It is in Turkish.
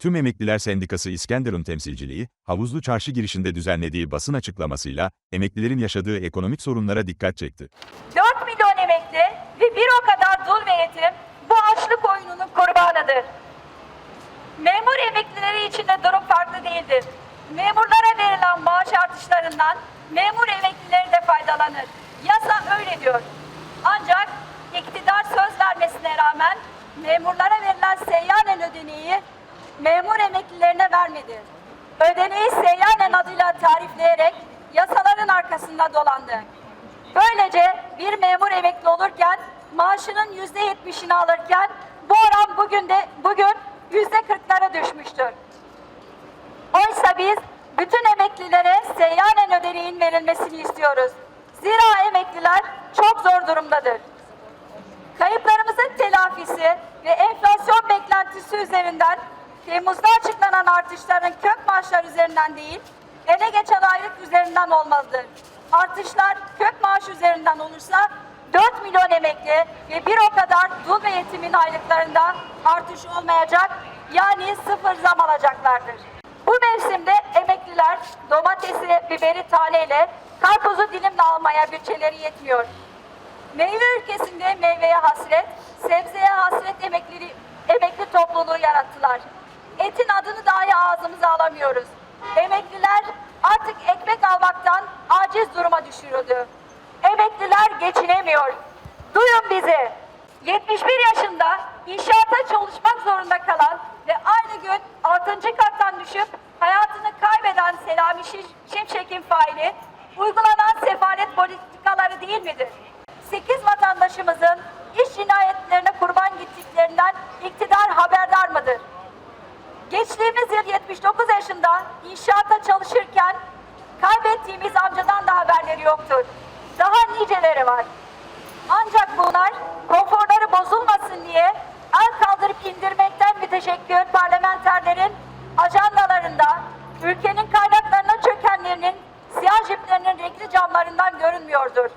Tüm Emekliler Sendikası İskenderun temsilciliği, Havuzlu Çarşı girişinde düzenlediği basın açıklamasıyla, emeklilerin yaşadığı ekonomik sorunlara dikkat çekti. 4 milyon emekli ve bir o kadar dul ve yetim bu açlık oyununun kurbanıdır. Memur emeklileri için de durum farklı değildir. Memurlara verilen maaş artışlarından memur emeklileri de faydalanır. Yasa öyle diyor. Ancak iktidar söz vermesine rağmen memurlara verilen seyyanen ödeneği memur emeklilerine vermedi. Ödeneği seyyanen adıyla tarifleyerek yasaların arkasında dolandı. Böylece bir memur emekli olurken maaşının yüzde yetmişini alırken bu oran bugün de bugün yüzde kırklara düşmüştür. Oysa biz bütün emeklilere seyyanen ödeneğin verilmesini istiyoruz. Zira emekliler çok zor durumdadır. Kayıplarımızın telafisi ve enflasyon beklentisi üzerinden Temmuz'da açıklanan artışların kök maaşlar üzerinden değil, ele geçen aylık üzerinden olmalıdır. Artışlar kök maaş üzerinden olursa 4 milyon emekli ve bir o kadar dul ve yetimin aylıklarında artış olmayacak, yani sıfır zam alacaklardır. Bu mevsimde emekliler domatesi, biberi taneyle, karpuzu dilimle almaya bütçeleri yetmiyor. Meyve ülkesinde meyveye hasret, sebzeye hasret emekli, alamıyoruz. Emekliler artık ekmek almaktan aciz duruma düşürüldü. Emekliler geçinemiyor. Duyun bizi. 71 yaşında inşaata çalışmak zorunda kalan ve aynı gün 6. kattan düşüp hayatını kaybeden Selami Şi- Şimşek'in faili uygulanan sefalet politikaları değil midir? 8 vatandaşımızın iş cinayetlerine Geçtiğimiz yıl 79 yaşında inşaatta çalışırken kaybettiğimiz amcadan da haberleri yoktur. Daha niceleri var. Ancak bunlar konforları bozulmasın diye el kaldırıp indirmekten müteşekkir parlamenterlerin ajandalarında ülkenin kaynaklarına çökenlerinin siyah jiplerinin renkli camlarından görünmüyordur.